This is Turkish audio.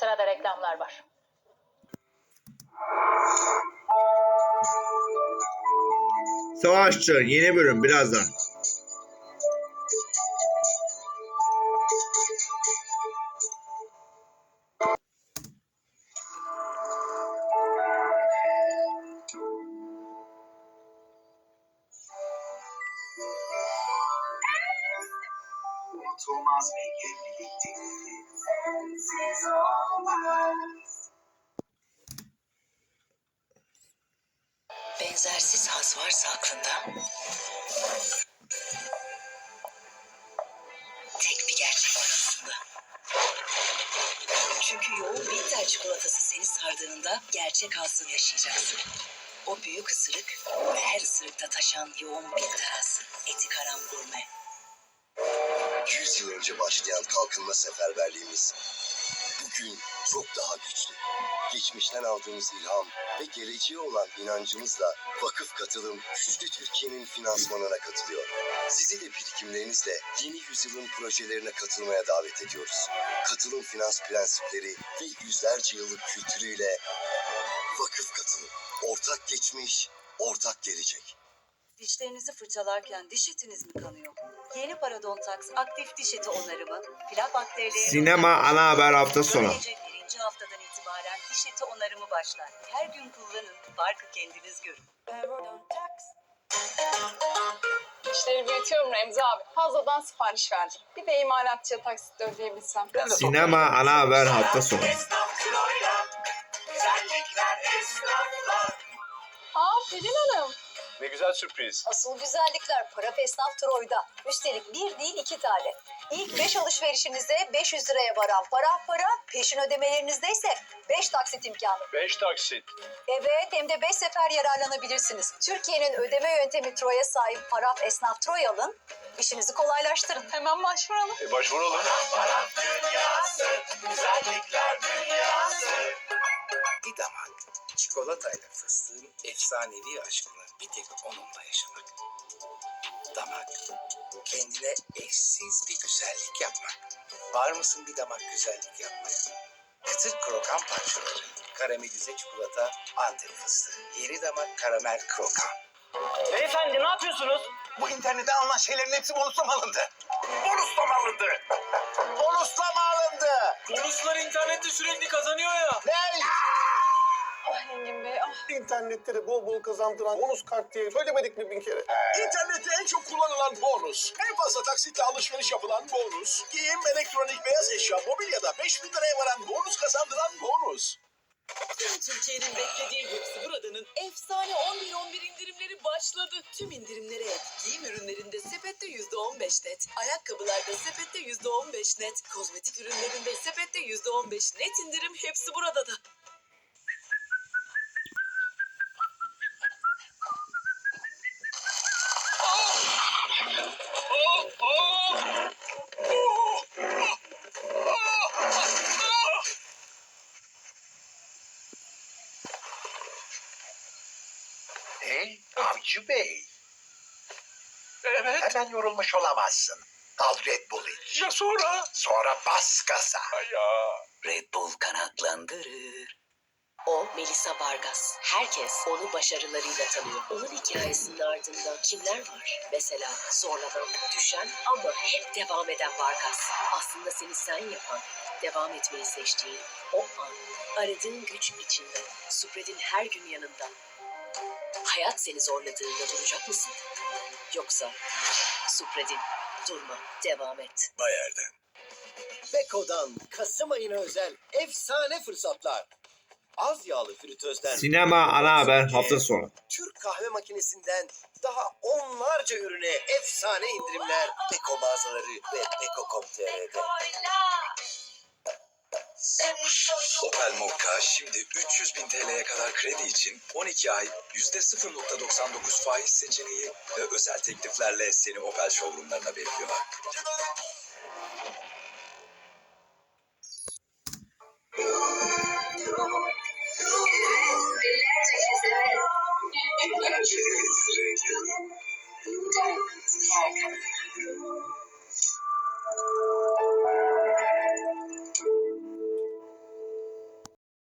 Sırada reklamlar var. Savaşçı yeni bölüm birazdan. Unutulmaz bir evlilik teklifi. Sensiz olmaz. Benzersiz haz varsa aklında tek bir gerçek var aslında. Çünkü yoğun bitter çikolatası seni sardığında gerçek hazzını yaşayacaksın. O büyük ısırık ve her ısırıkta taşan yoğun bitter haz. Eti karam gurme. 100 yıl önce başlayan kalkınma seferberliğimiz bugün çok daha güçlü. Geçmişten aldığımız ilham ve geleceğe olan inancımızla vakıf katılım güçlü Türkiye'nin finansmanına katılıyor. Sizi de birikimlerinizle yeni yüzyılın projelerine katılmaya davet ediyoruz. Katılım finans prensipleri ve yüzlerce yıllık kültürüyle vakıf katılım. Ortak geçmiş, ortak gelecek. Dişlerinizi fırçalarken diş etiniz mi kanıyor? Yeni Parodontax aktif diş eti onarımı, plak bakterileri... Sinema ana haber hafta sonu. Böylece birinci haftadan itibaren diş eti onarımı başlar. Her gün kullanın, farkı kendiniz görün. İşleri büyütüyorum Remzi abi. Fazladan sipariş verdim. Bir de imalatçıya taksitle ödeyebilsem. Sinema ana haber hafta sonu. Aa Pelin Hanım. Ne güzel sürpriz. Asıl güzellikler para esnaf Troy'da. Üstelik bir değil iki tane. İlk 5 alışverişinizde 500 liraya varan para para, peşin ödemelerinizde ise 5 taksit imkanı. 5 taksit. Evet hem de 5 sefer yararlanabilirsiniz. Türkiye'nin ödeme yöntemi Troy'a sahip Paraf Esnaf Troy alın. İşinizi kolaylaştırın. Hemen başvuralım. E başvuralım. Para dünyası. Güzellikler dünyası. Damak çikolatayla fıstığın efsanevi aşkını bir tek onunla yaşamak. Damak kendine eşsiz bir güzellik yapmak. Var mısın bir damak güzellik yapmak? Kıtır krokan parçaları, karamelize çikolata, antep fıstığı, yeni damak karamel krokan. Beyefendi ne yapıyorsunuz? Bu internette alınan şeylerin hepsi bonusla mı alındı? Bonusla mı alındı? Bonusla mı alındı? Bonuslar internette sürekli kazanıyor ya. Ne? Ah Engin Bey ah. İnternette de bol bol kazandıran bonus kart diye söylemedik mi bin kere? İnternette en çok kullanılan bonus. En fazla taksitle alışveriş yapılan bonus. Giyim, elektronik, beyaz eşya, mobilyada 5000 liraya varan bonus kazandıran bonus. Tüm Türkiye'nin beklediği hepsi buradanın efsane 11-11 indirimleri başladı. Tüm indirimlere ek. Giyim ürünlerinde sepette %15 net. Ayakkabılarda sepette %15 net. Kozmetik ürünlerinde sepette %15 net indirim hepsi burada da. Hey Avcı Bey. Evet. Hemen yorulmuş olamazsın. Al Red Bull iç. Ya sonra? Sonra bas gaza. Ya. Red Bull kanatlandırır. O Melissa Vargas. Herkes onu başarılarıyla tanıyor. Onun hikayesinin ardında kimler var? Mesela zorlanan, düşen ama hep devam eden Vargas. Aslında seni sen yapan, devam etmeyi seçtiğin o an. Aradığın güç içinde. Supred'in her gün yanında. Hayat seni zorladığında duracak mısın? Yoksa Supred'in durma, devam et. Bayer'den. Beko'dan Kasım ayına özel efsane fırsatlar. Az yağlı fritözden Sinema ana haber hafta sonu. Türk kahve makinesinden daha onlarca ürüne efsane indirimler Beko mağazaları ve Beko.com.tr'de. Opel Mokka şimdi 300 bin TL'ye kadar kredi için 12 ay %0.99 faiz seçeneği ve özel tekliflerle seni Opel showroomlarına bekliyor.